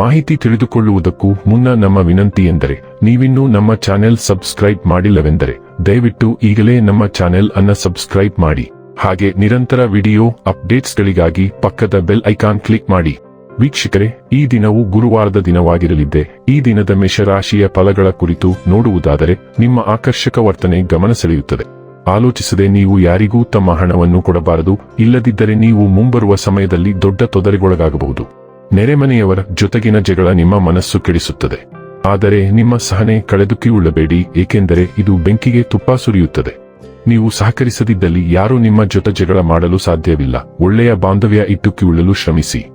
ಮಾಹಿತಿ ತಿಳಿದುಕೊಳ್ಳುವುದಕ್ಕೂ ಮುನ್ನ ನಮ್ಮ ವಿನಂತಿ ಎಂದರೆ, ನೀವಿನ್ನೂ ನಮ್ಮ ಚಾನೆಲ್ ಸಬ್ಸ್ಕ್ರೈಬ್ ಮಾಡಿಲ್ಲವೆಂದರೆ, ದಯವಿಟ್ಟು ಈಗಲೇ ನಮ್ಮ ಚಾನೆಲ್ ಅನ್ನ ಸಬ್ಸ್ಕ್ರೈಬ್ ಮಾಡಿ. ಹಾಗೆ ನಿರಂತರ ವಿಡಿಯೋ ಅಪ್ಡೇಟ್ಸ್ಗಳಿಗಾಗಿ ಪಕ್ಕದ ಬೆಲ್ ಐಕಾನ್ ಕ್ಲಿಕ್ ಮಾಡಿ. ವೀಕ್ಷಕರೇ, ಈ ದಿನವು ಗುರುವಾರದ ದಿನವಾಗಿರಲಿದ್ದೆ. ಈ ದಿನದ ಮೇಷರಾಶಿಯ ಫಲಗಳ ಕುರಿತು ನೋಡುವುದಾದರೆ, ನಿಮ್ಮ ಆಕರ್ಷಕ ವರ್ತನೆ ಗಮನ ಸೆಳೆಯುತ್ತದೆ. ಆಲೋಚಿಸದೆ ನೀವು ಯಾರಿಗೂ ತಮ್ಮ ಹಣವನ್ನು ಕೊಡಬಾರದು, ಇಲ್ಲದಿದ್ದರೆ ನೀವು ಮುಂಬರುವ ಸಮಯದಲ್ಲಿ ದೊಡ್ಡ ತೊಂದರೆಗೊಳಗಾಗಬಹುದು. ನೆರೆಮನೆಯವರ ಜೊತೆಗಿನ ಜಗಳ ನಿಮ್ಮ ಮನಸ್ಸು ಕೆಡಿಸುತ್ತದೆ. ಆದರೆ ನಿಮ್ಮ ಸಹನೆ ಕಳೆದುಕಿಯುಳ್ಳಬೇಡಿ ಏಕೆಂದರೆ ಇದು ಬೆಂಕಿಗೆ ತುಪ್ಪ ಸುರಿಯುತ್ತದೆ. ನೀವು ಸಹಕರಿಸದಿದ್ದಲ್ಲಿ ಯಾರೂ ನಿಮ್ಮ ಜೊತೆ ಜಗಳ ಮಾಡಲು ಸಾಧ್ಯವಿಲ್ಲ. ಒಳ್ಳೆಯ ಬಾಂಧವ್ಯ ಇಟ್ಟುಕಿಯುಳ್ಳಲು ಶ್ರಮಿಸಿ.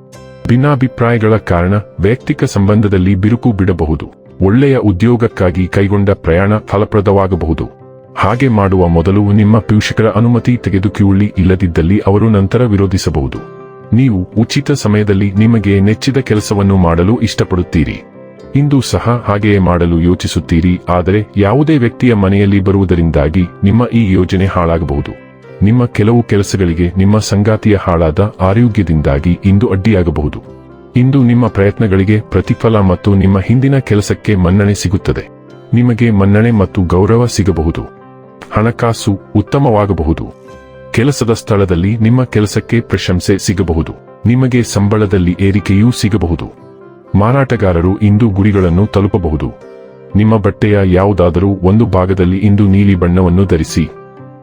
ಭಿನ್ನಾಭಿಪ್ರಾಯಗಳ ಕಾರಣ ವೈಯಕ್ತಿಕ ಸಂಬಂಧದಲ್ಲಿ ಬಿರುಕು ಬಿಡಬಹುದು. ಒಳ್ಳೆಯ ಉದ್ಯೋಗಕ್ಕಾಗಿ ಕೈಗೊಂಡ ಪ್ರಯಾಣ ಫಲಪ್ರದವಾಗಬಹುದು. ಹಾಗೆ ಮಾಡುವ ಮೊದಲು ನಿಮ್ಮ ಪೋಷಕರ ಅನುಮತಿ ತೆಗೆದುಕೊಳ್ಳಿ, ಇಲ್ಲದಿದ್ದಲ್ಲಿ ಅವರು ನಂತರ ವಿರೋಧಿಸಬಹುದು. ನೀವು ಉಚಿತ ಸಮಯದಲ್ಲಿ ನಿಮಗೆ ನೆಚ್ಚಿದ ಕೆಲಸವನ್ನು ಮಾಡಲು ಇಷ್ಟಪಡುತ್ತೀರಿ. ಇಂದು ಸಹ ಹಾಗೆಯೇ ಮಾಡಲು ಯೋಚಿಸುತ್ತೀರಿ, ಆದರೆ ಯಾವುದೇ ವ್ಯಕ್ತಿಯ ಮನೆಯಲ್ಲಿ ಬರುವುದರಿಂದಾಗಿ ನಿಮ್ಮ ಈ ಯೋಜನೆ ಹಾಳಾಗಬಹುದು. ನಿಮ್ಮ ಕೆಲವು ಕೆಲಸಗಳಿಗೆ ನಿಮ್ಮ ಸಂಗಾತಿಯ ಹಾಳಾದ ಆರೋಗ್ಯದಿಂದಾಗಿ ಇಂದು ಅಡ್ಡಿಯಾಗಬಹುದು. ಇಂದು ನಿಮ್ಮ ಪ್ರಯತ್ನಗಳಿಗೆ ಪ್ರತಿಫಲ ಮತ್ತು ನಿಮ್ಮ ಹಿಂದಿನ ಕೆಲಸಕ್ಕೆ ಮನ್ನಣೆ ಸಿಗುತ್ತದೆ. ನಿಮಗೆ ಮನ್ನಣೆ ಮತ್ತು ಗೌರವ ಸಿಗಬಹುದು. ಹಣಕಾಸು ಉತ್ತಮವಾಗಬಹುದು. ಕೆಲಸದ ಸ್ಥಳದಲ್ಲಿ ನಿಮ್ಮ ಕೆಲಸಕ್ಕೆ ಪ್ರಶಂಸೆ ಸಿಗಬಹುದು. ನಿಮಗೆ ಸಂಬಳದಲ್ಲಿ ಏರಿಕೆಯೂ ಸಿಗಬಹುದು. ಮಾರಾಟಗಾರರು ಇಂದು ಗುರಿಗಳನ್ನು ತಲುಪಬಹುದು. ನಿಮ್ಮ ಬಟ್ಟೆಯ ಯಾವುದಾದರೂ ಒಂದು ಭಾಗದಲ್ಲಿ ಇಂದು ನೀಲಿ ಬಣ್ಣವನ್ನು ಧರಿಸಿ.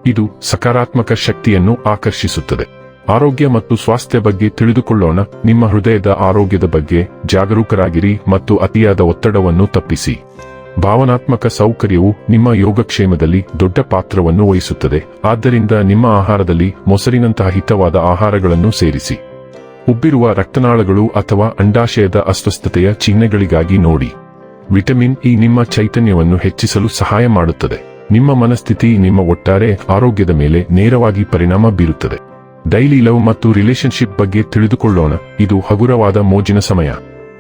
ಇದು ಸಕಾರಾತ್ಮಕ ಶಕ್ತಿಯನ್ನು ಆಕರ್ಷಿಸುತ್ತದೆ. ಆರೋಗ್ಯ ಮತ್ತು ಸ್ವಾಸ್ಥ್ಯ ಬಗ್ಗೆ ತಿಳಿದುಕೊಳ್ಳೋಣ. ನಿಮ್ಮ ಹೃದಯದ ಆರೋಗ್ಯದ ಬಗ್ಗೆ ಜಾಗರೂಕರಾಗಿರಿ ಮತ್ತು ಅತಿಯಾದ ಒತ್ತಡವನ್ನು ತಪ್ಪಿಸಿ. ಭಾವನಾತ್ಮಕ ಸೌಕರ್ಯವು ನಿಮ್ಮ ಯೋಗಕ್ಷೇಮದಲ್ಲಿ ದೊಡ್ಡ ಪಾತ್ರವನ್ನು ವಹಿಸುತ್ತದೆ. ಆದ್ದರಿಂದ ನಿಮ್ಮ ಆಹಾರದಲ್ಲಿ ಮೊಸರಿನಂತಹ ಹಿತವಾದ ಆಹಾರಗಳನ್ನು ಸೇರಿಸಿ. ಉಬ್ಬಿರುವ ರಕ್ತನಾಳಗಳು ಅಥವಾ ಅಂಡಾಶಯದ ಅಸ್ವಸ್ಥತೆಯ ಚಿಹ್ನೆಗಳಿಗಾಗಿ ನೋಡಿ. ವಿಟಮಿನ್ ಇ ನಿಮ್ಮ ಚೈತನ್ಯವನ್ನು ಹೆಚ್ಚಿಸಲು ಸಹಾಯ ಮಾಡುತ್ತದೆ. ನಿಮ್ಮ ಮನಸ್ಥಿತಿ ನಿಮ್ಮ ಒಟ್ಟಾರೆ ಆರೋಗ್ಯದ ಮೇಲೆ ನೇರವಾಗಿ ಪರಿಣಾಮ ಬೀರುತ್ತದೆ. ಡೈಲಿ ಲವ್ ಮತ್ತು ರಿಲೇಶನ್ಶಿಪ್ ಬಗ್ಗೆ ತಿಳಿದುಕೊಳ್ಳೋಣ. ಇದು ಹಗುರವಾದ ಮೋಜಿನ ಸಮಯ.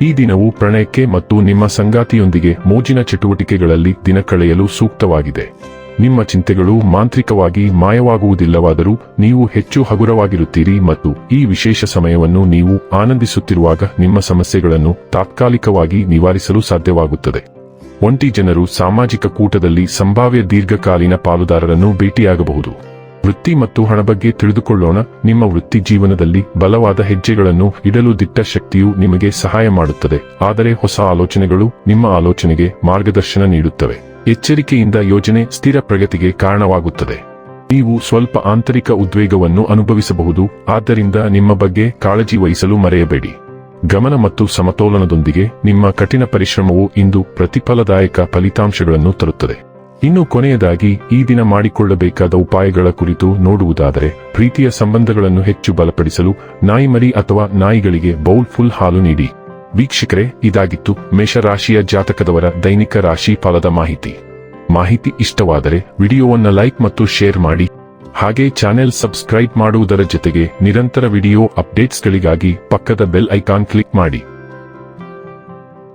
ಈ ದಿನವು ಪ್ರಣಯಕ್ಕೆ ಮತ್ತು ನಿಮ್ಮ ಸಂಗಾತಿಯೊಂದಿಗೆ ಮೋಜಿನ ಚಟುವಟಿಕೆಗಳಲ್ಲಿ ದಿನ ಕಳೆಯಲು ಸೂಕ್ತವಾಗಿದೆ. ನಿಮ್ಮ ಚಿಂತೆಗಳು ಮಾಂತ್ರಿಕವಾಗಿ ಮಾಯವಾಗುವುದಿಲ್ಲವಾದರೂ ನೀವು ಹೆಚ್ಚು ಹಗುರವಾಗಿರುತ್ತೀರಿ ಮತ್ತು ಈ ವಿಶೇಷ ಸಮಯವನ್ನು ನೀವು ಆನಂದಿಸುತ್ತಿರುವಾಗ ನಿಮ್ಮ ಸಮಸ್ಯೆಗಳನ್ನು ತಾತ್ಕಾಲಿಕವಾಗಿ ನಿವಾರಿಸಲು ಸಾಧ್ಯವಾಗುತ್ತದೆ. ಒಂಟಿ ಜನರು ಸಾಮಾಜಿಕ ಕೂಟದಲ್ಲಿ ಸಂಭಾವ್ಯ ದೀರ್ಘಕಾಲೀನ ಪಾಲುದಾರರನ್ನು ಭೇಟಿಯಾಗಬಹುದು. ವೃತ್ತಿ ಮತ್ತು ಹಣ ಬಗ್ಗೆ ತಿಳಿದುಕೊಳ್ಳೋಣ. ನಿಮ್ಮ ವೃತ್ತಿ ಜೀವನದಲ್ಲಿ ಬಲವಾದ ಹೆಜ್ಜೆಗಳನ್ನು ಇಡಲು ದಿಟ್ಟ ಶಕ್ತಿಯು ನಿಮಗೆ ಸಹಾಯ ಮಾಡುತ್ತದೆ. ಆದರೆ ಹೊಸ ಆಲೋಚನೆಗಳು ನಿಮ್ಮ ಆಲೋಚನೆಗೆ ಮಾರ್ಗದರ್ಶನ ನೀಡುತ್ತವೆ. ಎಚ್ಚರಿಕೆಯಿಂದ ಯೋಜನೆ ಸ್ಥಿರ ಪ್ರಗತಿಗೆ ಕಾರಣವಾಗುತ್ತದೆ. ನೀವು ಸ್ವಲ್ಪ ಆಂತರಿಕ ಉದ್ವೇಗವನ್ನು ಅನುಭವಿಸಬಹುದು. ಆದ್ದರಿಂದ ನಿಮ್ಮ ಬಗ್ಗೆ ಕಾಳಜಿ ವಹಿಸಲು ಮರೆಯಬೇಡಿ. ಗಮನ ಮತ್ತು ಸಮತೋಲನದೊಂದಿಗೆ ನಿಮ್ಮ ಕಠಿಣ ಪರಿಶ್ರಮವು ಇಂದು ಪ್ರತಿಫಲದಾಯಕ ಫಲಿತಾಂಶಗಳನ್ನು ತರುತ್ತದೆ. ಇನ್ನು ಕೊನೆಯದಾಗಿ, ಈ ದಿನ ಮಾಡಿಕೊಳ್ಳಬೇಕಾದ ಉಪಾಯಗಳ ಕುರಿತು ನೋಡುವುದಾದರೆ, ಪ್ರೀತಿಯ ಸಂಬಂಧಗಳನ್ನು ಹೆಚ್ಚು ಬಲಪಡಿಸಲು ನಾಯಿಮರಿ ಅಥವಾ ನಾಯಿಗಳಿಗೆ ಬೌಲ್ ಫುಲ್ ಹಾಲು ನೀಡಿ. ವೀಕ್ಷಕರೇ, ಇದಾಗಿತ್ತು ಮೇಷರಾಶಿಯ ಜಾತಕದವರ ದೈನಿಕ ರಾಶಿ ಫಲದ ಮಾಹಿತಿ. ಮಾಹಿತಿ ಇಷ್ಟವಾದರೆ, ವಿಡಿಯೋವನ್ನು ಲೈಕ್ ಮತ್ತು ಶೇರ್ ಮಾಡಿ. ಹಾಗೆ ಚಾನೆಲ್ ಸಬ್ಸ್ಕ್ರೈಬ್ ಮಾಡುವುದರ ಜೊತೆಗೆ ನಿರಂತರ ವಿಡಿಯೋ ಅಪ್ಡೇಟ್ಸ್ಗಳಿಗಾಗಿ ಪಕ್ಕದ ಬೆಲ್ ಐಕಾನ್ ಕ್ಲಿಕ್ ಮಾಡಿ.